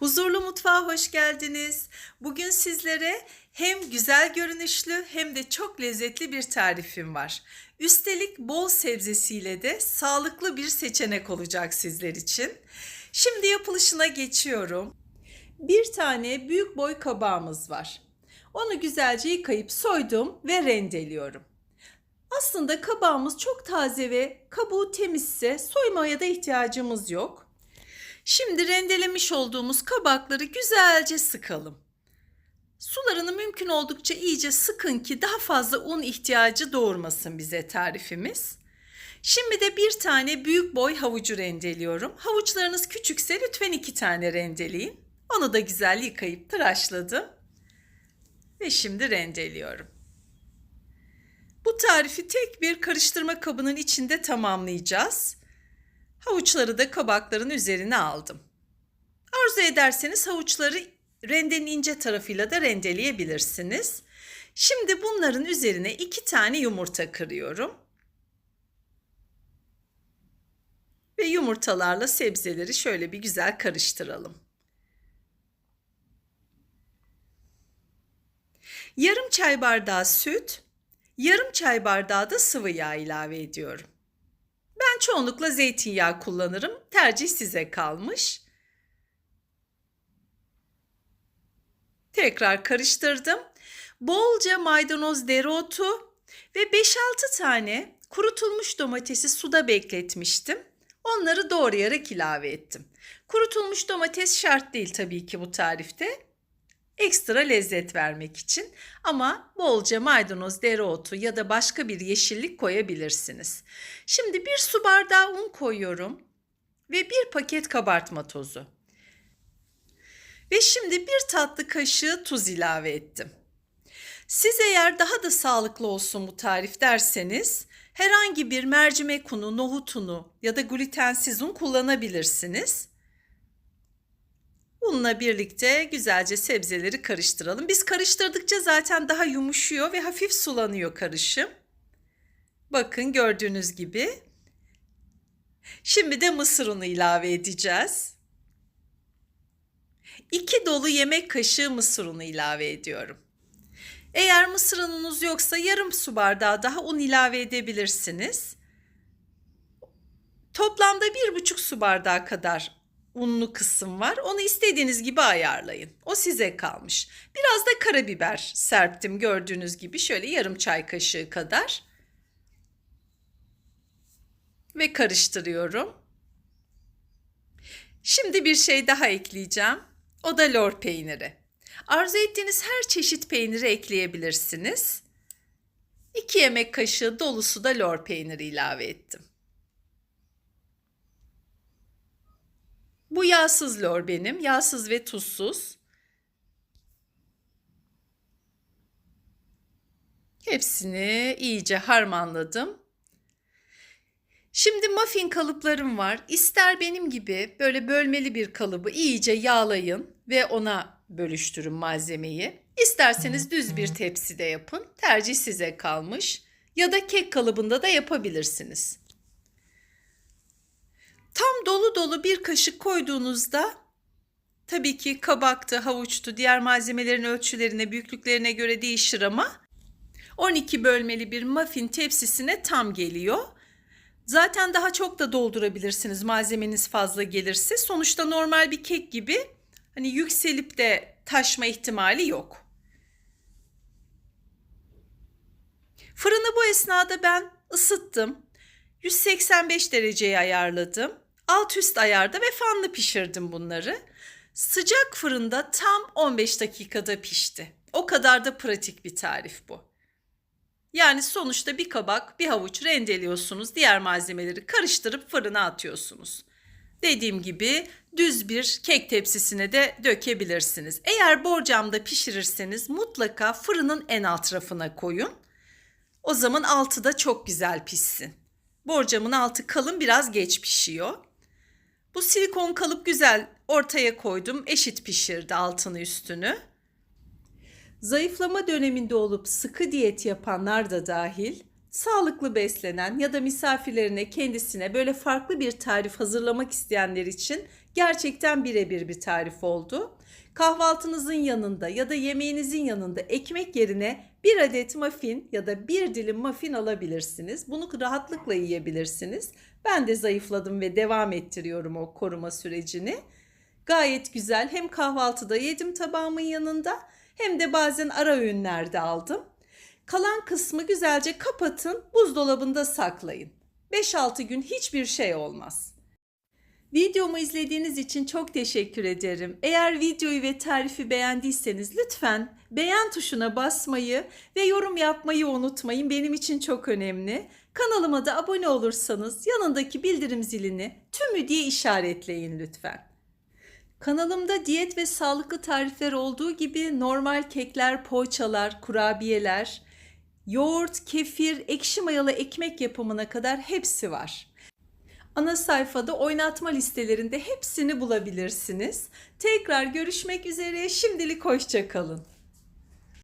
Huzurlu mutfağa hoş geldiniz. Bugün sizlere hem güzel görünüşlü hem de çok lezzetli bir tarifim var. Üstelik bol sebzesiyle de sağlıklı bir seçenek olacak sizler için. Şimdi yapılışına geçiyorum. Bir tane büyük boy kabağımız var. Onu güzelce yıkayıp soydum ve rendeliyorum. Aslında kabağımız çok taze ve kabuğu temizse soymaya da ihtiyacımız yok. Şimdi rendelemiş olduğumuz kabakları güzelce sıkalım. Sularını mümkün oldukça iyice sıkın ki daha fazla un ihtiyacı doğurmasın bize tarifimiz. Şimdi de bir tane büyük boy havucu rendeliyorum. Havuçlarınız küçükse lütfen iki tane rendeleyin. Onu da güzel yıkayıp tıraşladım. Ve şimdi rendeliyorum. Bu tarifi tek bir karıştırma kabının içinde tamamlayacağız. Havuçları da kabakların üzerine aldım. Arzu ederseniz havuçları rendenin ince tarafıyla da rendeleyebilirsiniz. Şimdi bunların üzerine iki tane yumurta kırıyorum. Ve yumurtalarla sebzeleri şöyle bir güzel karıştıralım. Yarım çay bardağı süt, yarım çay bardağı da sıvı yağ ilave ediyorum. Çoğunlukla zeytinyağı kullanırım. Tercih size kalmış. Tekrar karıştırdım. Bolca maydanoz, dereotu ve 5-6 tane kurutulmuş domatesi suda bekletmiştim. Onları doğrayarak ilave ettim. Kurutulmuş domates şart değil tabii ki bu tarifte. Ekstra lezzet vermek için ama bolca maydanoz, dereotu ya da başka bir yeşillik koyabilirsiniz. Şimdi bir su bardağı un koyuyorum ve bir paket kabartma tozu. Ve şimdi bir tatlı kaşığı tuz ilave ettim. Siz eğer daha da sağlıklı olsun bu tarif derseniz herhangi bir mercimek unu, nohut unu ya da glutensiz un kullanabilirsiniz. Unla birlikte güzelce sebzeleri karıştıralım. Biz karıştırdıkça zaten daha yumuşuyor ve hafif sulanıyor karışım. Bakın gördüğünüz gibi. Şimdi de mısır unu ilave edeceğiz. 2 dolu yemek kaşığı mısır unu ilave ediyorum. Eğer mısır ununuz yoksa yarım su bardağı daha un ilave edebilirsiniz. Toplamda bir buçuk su bardağı kadar unlu kısım var. Onu istediğiniz gibi ayarlayın. O size kalmış. Biraz da karabiber serptim gördüğünüz gibi şöyle yarım çay kaşığı kadar. Ve karıştırıyorum. Şimdi bir şey daha ekleyeceğim. O da lor peyniri. Arzu ettiğiniz her çeşit peyniri ekleyebilirsiniz. 2 yemek kaşığı dolusu da lor peyniri ilave ettim. Bu yağsız lor benim. Yağsız ve tuzsuz. Hepsini iyice harmanladım. Şimdi muffin kalıplarım var. İster benim gibi böyle bölmeli bir kalıbı iyice yağlayın ve ona bölüştürün malzemeyi. İsterseniz düz bir tepside yapın. Tercih size kalmış. Ya da kek kalıbında da yapabilirsiniz. Tam dolu dolu bir kaşık koyduğunuzda tabii ki kabaktı, havuçtu, diğer malzemelerin ölçülerine, büyüklüklerine göre değişir ama 12 bölmeli bir muffin tepsisine tam geliyor. Zaten daha çok da doldurabilirsiniz malzemeniz fazla gelirse. Sonuçta normal bir kek gibi hani yükselip de taşma ihtimali yok. Fırını bu esnada ben ısıttım. 185 dereceye ayarladım. Alt üst ayarda ve fanlı pişirdim bunları. Sıcak fırında tam 15 dakikada pişti. O kadar da pratik bir tarif bu. Yani sonuçta bir kabak, bir havuç rendeliyorsunuz. Diğer malzemeleri karıştırıp fırına atıyorsunuz. Dediğim gibi düz bir kek tepsisine de dökebilirsiniz. Eğer borcamda pişirirseniz mutlaka fırının en alt rafına koyun. O zaman altı da çok güzel pişsin. Borcamın altı kalın biraz geç pişiyor. Bu silikon kalıp güzel ortaya koydum. Eşit pişirdi altını üstünü. Zayıflama döneminde olup sıkı diyet yapanlar da dahil, sağlıklı beslenen ya da misafirlerine kendisine böyle farklı bir tarif hazırlamak isteyenler için Gerçekten birebir bir tarif oldu. Kahvaltınızın yanında ya da yemeğinizin yanında ekmek yerine bir adet muffin ya da bir dilim muffin alabilirsiniz. Bunu rahatlıkla yiyebilirsiniz. Ben de zayıfladım ve devam ettiriyorum o koruma sürecini. Gayet güzel. Hem kahvaltıda yedim tabağımın yanında hem de bazen ara öğünlerde aldım. Kalan kısmı güzelce kapatın, buzdolabında saklayın. 5-6 gün hiçbir şey olmaz. Videomu izlediğiniz için çok teşekkür ederim. Eğer videoyu ve tarifi beğendiyseniz lütfen beğen tuşuna basmayı ve yorum yapmayı unutmayın. Benim için çok önemli. Kanalıma da abone olursanız yanındaki bildirim zilini tümü diye işaretleyin lütfen. Kanalımda diyet ve sağlıklı tarifler olduğu gibi normal kekler, poğaçalar, kurabiyeler, yoğurt, kefir, ekşi mayalı ekmek yapımına kadar hepsi var. Ana sayfada oynatma listelerinde hepsini bulabilirsiniz. Tekrar görüşmek üzere. Şimdilik hoşça kalın.